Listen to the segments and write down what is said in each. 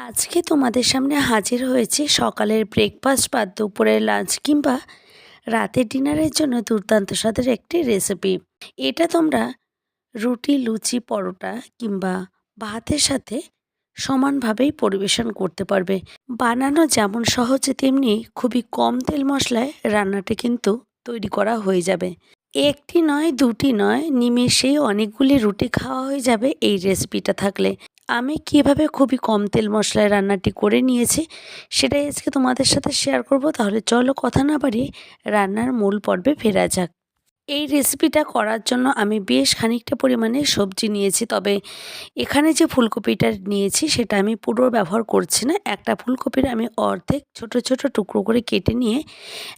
আজকে তোমাদের সামনে হাজির হয়েছে সকালের ব্রেকফাস্ট বা দুপুরের লাঞ্চ কিংবা রাতের ডিনারের জন্য দুর্দান্ত স্বাদের একটি রেসিপি এটা তোমরা রুটি, লুচি, পরোটা কিংবা ভাতের সাথে সমানভাবেই পরিবেশন করতে পারবে। বানানো যেমন সহজে তেমনি খুবই কম তেল মশলায় রান্নাটি কিন্তু তৈরি করা হয়ে যাবে। একটি নয়, দুটি নয়, নিমেষেই অনেকগুলি রুটি খাওয়া হয়ে যাবে এই রেসিপিটা থাকলে। আমি কীভাবে খুবই কম তেল মশলায় রান্নাটি করে নিয়েছি সেটাই আজকে তোমাদের সাথে শেয়ার করব। তাহলে চলো কথা না বাড়িয়ে রান্নার মূল পর্বে ফেরা যাক। এই রেসিপিটা করার জন্য আমি বেশ খানিকটা পরিমাণে সবজি নিয়েছি, তবে এখানে যে ফুলকপিটা নিয়েছি সেটা আমি পুরো ব্যবহার করছি না। একটা ফুলকপির আমি অর্ধেক ছোট ছোট টুকরো করে কেটে নিয়ে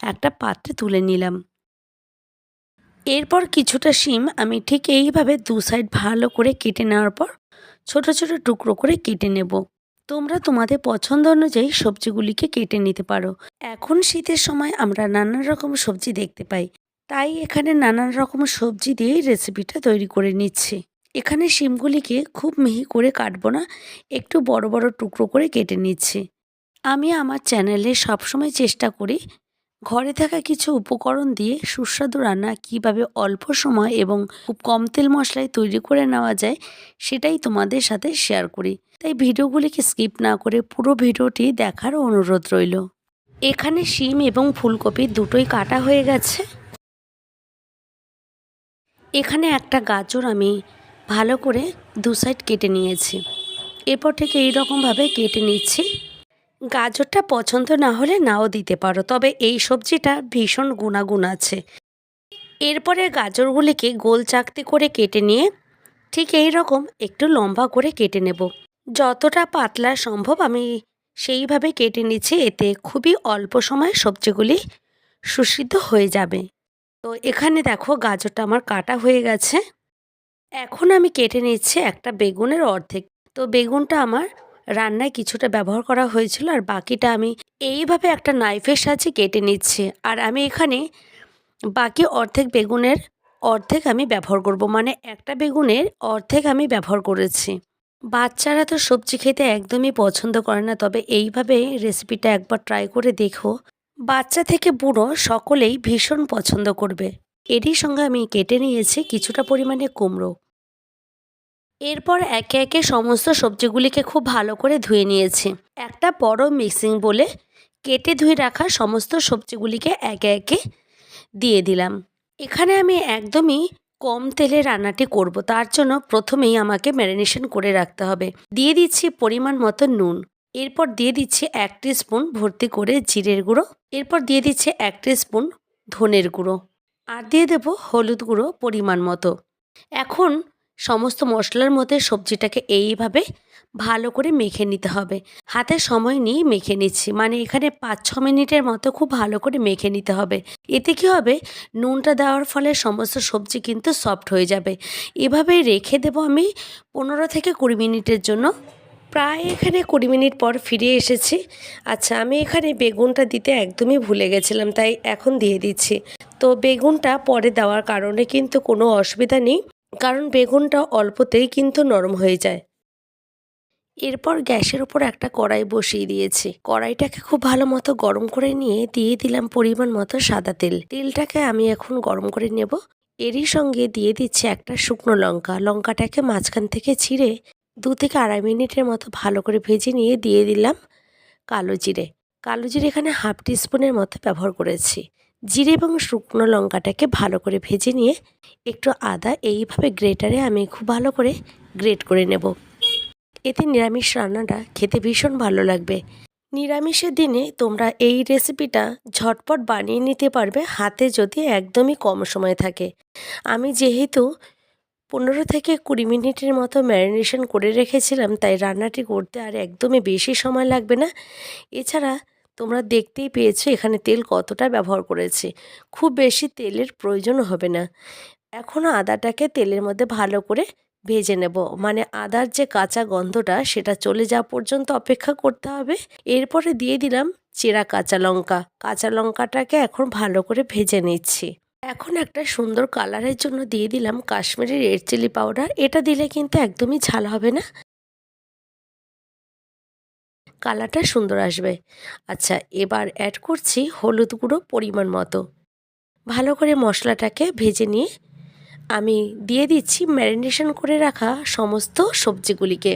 একটা পাত্রে তুলে নিলাম। এরপর কিছুটা শিম আমি ঠিক এইভাবে দু সাইড ভালো করে কেটে নেওয়ার পর ছোট ছোট টুকরো করে কেটে নেব। তোমরা তোমাদের পছন্দ অনুযায়ী সবজিগুলিকে কেটে নিতে পারো। এখন শীতের সময় আমরা নানান রকম সবজি দেখতে পাই। তাই এখানে নানান রকম সবজি দিয়েই রেসিপিটা তৈরি করে নিচ্ছি। এখানে শিমগুলিকে খুব মিহি করে কাটবো না, একটু বড় বড় টুকরো করে কেটে নিচ্ছি। আমি আমার চ্যানেলে সবসময় চেষ্টা করি ঘরে থাকা কিছু উপকরণ দিয়ে সুস্বাদু রান্না কীভাবে অল্প সময় এবং খুব কম তেল মশলায় তৈরি করে নেওয়া যায়, সেটাই তোমাদের সাথে শেয়ার করি। তাই ভিডিওগুলিকে স্কিপ না করে পুরো ভিডিওটি দেখার অনুরোধ রইল। এখানে শিম এবং ফুলকপি দুটোই কাটা হয়ে গেছে। এখানে একটা গাজর আমি ভালো করে দু সাইড কেটে নিয়েছি। এরপর থেকে এইরকমভাবে কেটে নিচ্ছি। গাজরটা পছন্দ না হলে নাও দিতে পারো, তবে এই সবজিটা ভীষণ গুণাগুণ আছে। এরপরে গাজরগুলিকে গোল চাকতি করে কেটে নিয়ে ঠিক এই রকম একটু লম্বা করে কেটে নেব। যতটা পাতলা সম্ভব আমি সেইভাবে কেটে নিচ্ছি, এতে খুবই অল্প সময় সবজিগুলি সুসিদ্ধ হয়ে যাবে। তো এখানে দেখো গাজরটা আমার কাটা হয়ে গেছে। এখন আমি কেটে নিচ্ছি একটা বেগুনের অর্ধেক। তো বেগুনটা আমার রান্নায় কিছুটা ব্যবহার করা হয়েছিল আর বাকিটা আমি এইভাবে একটা নাইফের সাহায্যে কেটে নিচ্ছি। আর আমি এখানে বাকি অর্ধেক বেগুনের অর্ধেক আমি ব্যবহার করব। মানে একটা বেগুনের অর্ধেক আমি ব্যবহার করেছি। বাচ্চারা তো সবজি খেতে একদমই পছন্দ করে না, তবে এইভাবে রেসিপিটা একবার ট্রাই করে দেখো। বাচ্চা থেকে বুড়ো সকলেই ভীষণ পছন্দ করবে। এরই সঙ্গে আমি কেটে নিয়েছি কিছুটা পরিমাণে কুমড়ো। এরপর একে একে সমস্ত সবজিগুলিকে খুব ভালো করে ধুয়ে নিয়েছি। একটা বড় মিক্সিং বলে কেটে ধুয়ে রাখা সমস্ত সবজিগুলিকে একে একে দিয়ে দিলাম। এখানে আমি একদমই কম তেলে রান্নাটি করব, তার জন্য প্রথমেই আমাকে ম্যারিনেশন করে রাখতে হবে। দিয়ে দিচ্ছি পরিমাণ মতো নুন, এরপর দিয়ে দিচ্ছি এক স্পুন ভর্তি করে জিরের গুঁড়ো, এরপর দিয়ে দিচ্ছি এক স্পুন ধনের গুঁড়ো, আর দিয়ে দেব হলুদ গুঁড়ো পরিমাণ মতো। এখন সমস্ত মশলার মধ্যে সবজিটাকে এইভাবে ভালো করে মেখে নিতে হবে। হাতে সময় নিয়ে মেখে নিচ্ছি। মানে এখানে পাঁচ ছ মিনিটের মতো খুব ভালো করে মেখে নিতে হবে। এতে কী হবে? নুনটা দেওয়ার ফলে সমস্ত সবজি কিন্তু সফট হয়ে যাবে। এভাবে রেখে দেবো আমি পনেরো থেকে কুড়ি মিনিটের জন্য। প্রায় এখানে কুড়ি মিনিট পর ফিরে এসেছি। আচ্ছা আমি এখানে বেগুনটা দিতে একদমই ভুলে গেছিলাম, তাই এখন দিয়ে দিচ্ছি। তো বেগুনটা পরে দেওয়ার কারণে কিন্তু কোনো অসুবিধা নেই। কারণ বেগুনটা অল্পতেই কিন্তু নরম হয়ে যায়। এরপর গ্যাসের ওপর একটা কড়াই বসিয়ে দিয়েছি। কড়াইটাকে খুব ভালো মতো গরম করে নিয়ে দিয়ে দিলাম পরিমাণ মতো সাদা তেল। তেলটাকে আমি এখন গরম করে নেব। এরই সঙ্গে দিয়ে দিচ্ছি একটা শুকনো লঙ্কা। লঙ্কাটাকে মাঝখান থেকে ছিঁড়ে দু থেকে আড়াই মিনিটের মতো ভালো করে ভেজে নিয়ে দিয়ে দিলাম কালো জিরে। কালো জিরে এখানে হাফ টিস্পুনের মতো ব্যবহার করেছি। জিরে এবং শুকনো লঙ্কাটাকে ভালো করে ভেজে নিয়ে একটু আদা এইভাবে গ্রেটারে আমি খুব ভালো করে গ্রেট করে নেব। এতে নিরামিষ রান্নাটা খেতে ভীষণ ভালো লাগবে। নিরামিষের দিনে তোমরা এই রেসিপিটা ঝটপট বানিয়ে নিতে পারবে হাতে যদি একদমই কম সময় থাকে। আমি যেহেতু পনেরো থেকে কুড়ি মিনিটের মতো ম্যারিনেশন করে রেখেছিলাম, তাই রান্নাটি করতে আর একদমই বেশি সময় লাগবে না। এছাড়া তোমরা দেখতেই পেয়েছ এখানে তেল কতটা ব্যবহার করেছি। খুব বেশি তেলের প্রয়োজন হবে না। এখন আদাটাকে তেলের মধ্যে ভালো করে ভেজে নেব। মানে আদার যে কাঁচা গন্ধটা, সেটা চলে যাওয়া পর্যন্ত অপেক্ষা করতে হবে। এরপরে দিয়ে দিলাম চেরা কাঁচা লঙ্কা। কাঁচা লঙ্কাটাকে এখন ভালো করে ভেজে নিচ্ছি। এখন একটা সুন্দর কালারের জন্য দিয়ে দিলাম কাশ্মীরি রেড চিলি পাউডার এটা দিলে কিন্তু একদমই ঝাল হবে না। কালারটা সুন্দর আসবে। আচ্ছা এবার অ্যাড করছি হলুদ গুঁড়ো পরিমাণ মতো। ভালো করে মশলাটাকে ভেজে নিয়ে আমি দিয়ে দিচ্ছি ম্যারিনেশন করে রাখা সমস্ত সবজিগুলিকে।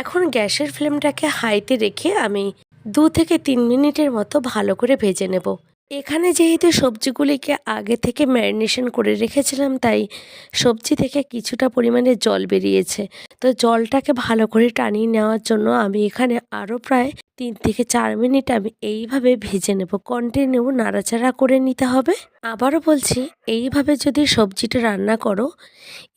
এখন গ্যাসের ফ্লেমটাকে হাইতে রেখে আমি দু থেকে তিন মিনিটের মতো ভালো করে ভেজে নেব। এখানে যেহেতু সবজিগুলিকে আগে থেকে ম্যারিনেশন করে রেখেছিলাম, তাই সবজি থেকে কিছুটা পরিমাণে জল বেরিয়েছে। তো জলটাকে ভালো করে টানিয়ে নেওয়ার জন্য আমি এখানে আরও প্রায় তিন থেকে চার মিনিট আমি এইভাবে ভেজে নেব। কন্টিনিউ নাড়াচাড়া করে নিতে হবে। আবারও বলছি, এইভাবে যদি সবজিটা রান্না করো,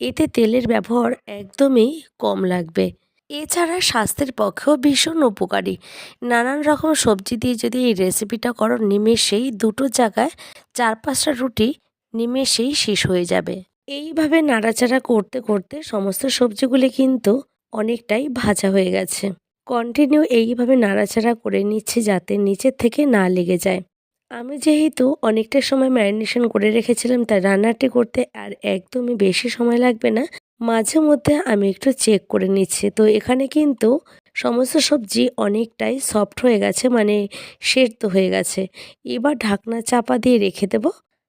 এতে তেলের ব্যবহার একদমই কম লাগবে। এছাড়া স্বাস্থ্যের পক্ষেও ভীষণ উপকারী। নানান রকম সবজি দিয়ে যদি এই রেসিপিটা করো, নিমেষেই দুটো জায়গায় চার পাঁচটা রুটি নিমেষেই শেষ হয়ে যাবে। এইভাবে নাড়াচাড়া করতে করতে সমস্ত সবজিগুলি কিন্তু অনেকটাই ভাজা হয়ে গেছে। কন্টিনিউ এইভাবে নাড়াচাড়া করে নিচ্ছে যাতে নিচের থেকে না লেগে যায়। আমি যেহেতু অনেকটা সময় ম্যারিনেশন করে রেখেছিলাম তাই রান্নাটি করতে আর একদমই বেশি সময় লাগবে না, মাঝে মধ্যে আমি একটু চেক করে নিচ্ছি। তো এখানে কিন্তু সমস্ত সবজি অনেকটাই সফট হয়ে গেছে মানে সেদ্ধ হয়ে গেছে। এবার ঢাকনা চাপা দিয়ে রেখে দেব।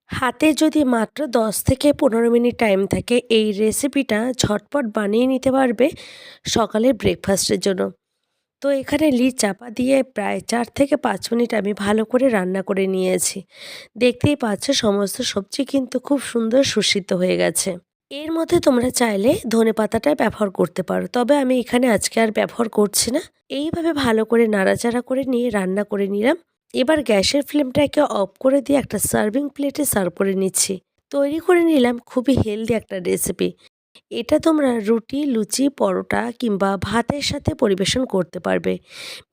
হাতে যদি মাত্র দশ থেকে পনেরো মিনিট টাইম থাকে, এই রেসিপিটা ঝটপট বানিয়ে নিতে পারবে সকালের ব্রেকফাস্টের জন্য। তো এখানে লিড চাপা দিয়ে প্রায় চার থেকে পাঁচ মিনিট আমি ভালো করে রান্না করে নিয়েছি। দেখতেই পাচ্ছ সমস্ত সবজি কিন্তু খুব সুন্দর সুসিদ্ধ হয়ে গেছে। এর মধ্যে তোমরা চাইলে ধনে পাতাটা ব্যবহার করতে পারো, তবে আমি এখানে আজকে আর ব্যবহার করছি না। এইভাবে ভালো করে নাড়াচাড়া করে নিয়ে রান্না করে নিলাম। এবার গ্যাসের ফ্লেমটাকে অফ করে দিয়ে একটা সার্ভিং প্লেটে সার্ভ করে নিচ্ছি। তৈরি করে নিলাম খুবই হেলদি একটা রেসিপি। এটা তোমরা রুটি, লুচি, পরোটা কিংবা ভাতের সাথে পরিবেশন করতে পারবে।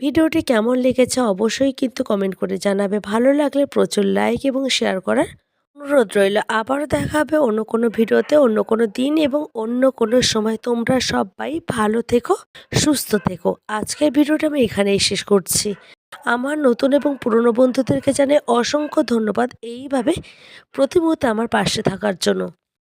ভিডিওটি কেমন লেগেছে অবশ্যই কিন্তু কমেন্ট করে জানাবে। ভালো লাগলে প্রচুর লাইক এবং শেয়ার করার অনুরোধ রইল। আবারও দেখা হবে অন্য কোনো ভিডিওতে, অন্য কোনো দিন এবং অন্য কোনো সময়। তোমরা সবাই ভালো থেকো, সুস্থ থেকো। আজকের ভিডিওটা আমি এখানেই শেষ করছি। আমার নতুন এবং পুরনো বন্ধুদেরকে জানাই অসংখ্য ধন্যবাদ এইভাবে প্রতি মুহূর্তে আমার পাশে থাকার জন্য।